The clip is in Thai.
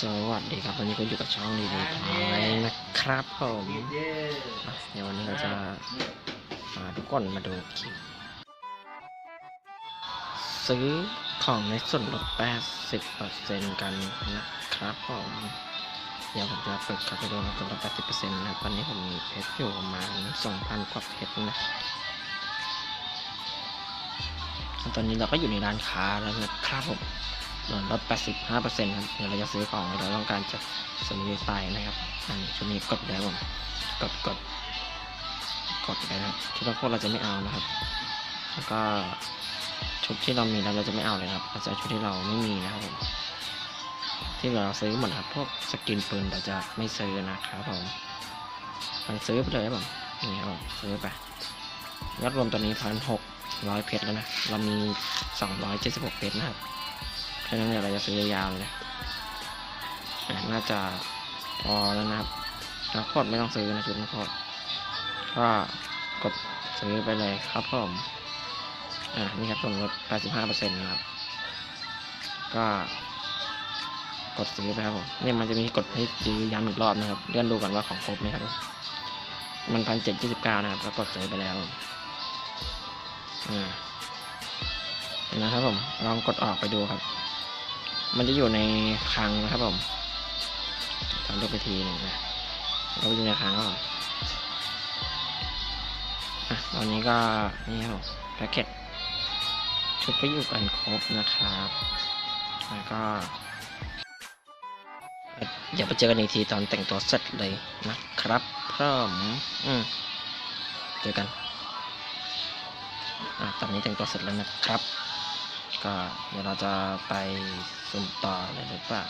สวัสดีครับวันนี้ก็อยู่กับช่องดีดีพอยนะครับผมเดี๋ยววันนี้เราจะพาทุกคนมาดูคลิปซื้อของในส่วนลด 80%กันนะครับผมเดี๋ยวผมจะเปิดเข้าไปดูในส่วนลด 80%นะครับวันนี้ผมมีเพชรอยู่ประมาณ 2,000 กว่าเพชรนะตอนนี้เราก็อยู่ในร้านค้าแล้วนะครับผม ส่วนลด 85%ครับเดี๋ยวเราจะซื้อของเราต้องการจะซื้อไปนะครับอันนี้ชุดนี้กดได้ผมกดกดกดไปนะครับชุดพวกเราจะไม่เอานะครับ แล้วก็ชุดที่เรามีแล้วเราจะไม่เอาเลยครับเราจะชุดที่เราไม่มีนะครับผมที่เราซื้อหมดครับพวกสกินปืนเราจะไม่ซื้อนะครับผมมันซื้อไปเลยครับผมนี่ครับผมซื้อไปยอดรวมตอนนี้พันหกร้อยเพชรแล้วนะ เรามีสองร้อยเจ็ดสิบหกเพชรนะครับ เพราะนั้นเดี๋ยวเราจะซื้อยาวเลยนะอะน่าจะพอแล้วนะครับนักโทษไม่ต้องซื้อนะชุดนักโทษก็กดซื้อไปเลยครับผมอะนี่ครับส่วนลด 85%นะครับ ก็กดซื้อไปครับผมเนี่ยมันจะมีกดให้ซื้อย้ำอีกรอบนะครับ เลื่อนดูก่อนว่าของครบไหมครับ มันพันเจ็ดยี่สิบเก้านะครับแล้วกดซื้อไปแล้วอ่าเห็นนะครับผม ลองกดออกไปดูครับ มันจะอยู่ในคลังนะครับผมทำดูไปทีหนึ่งนะเราไปอยู่ในคลังครับผมอะตอนนี้ก็นี่ครับผมแพ็กเกจชุดก็อยู่กันครบนะครับ แล้วก็อย่าไปเจอกันอีกทีตอนแต่งตัวเสร็จเลยนะครับพร้อมอืมเจอกันอะตอนนี้แต่งตัวเสร็จแล้วนะครับ ก็เดี๋ยวเราจะไปสุ่มต่อเลยหรือเปล่า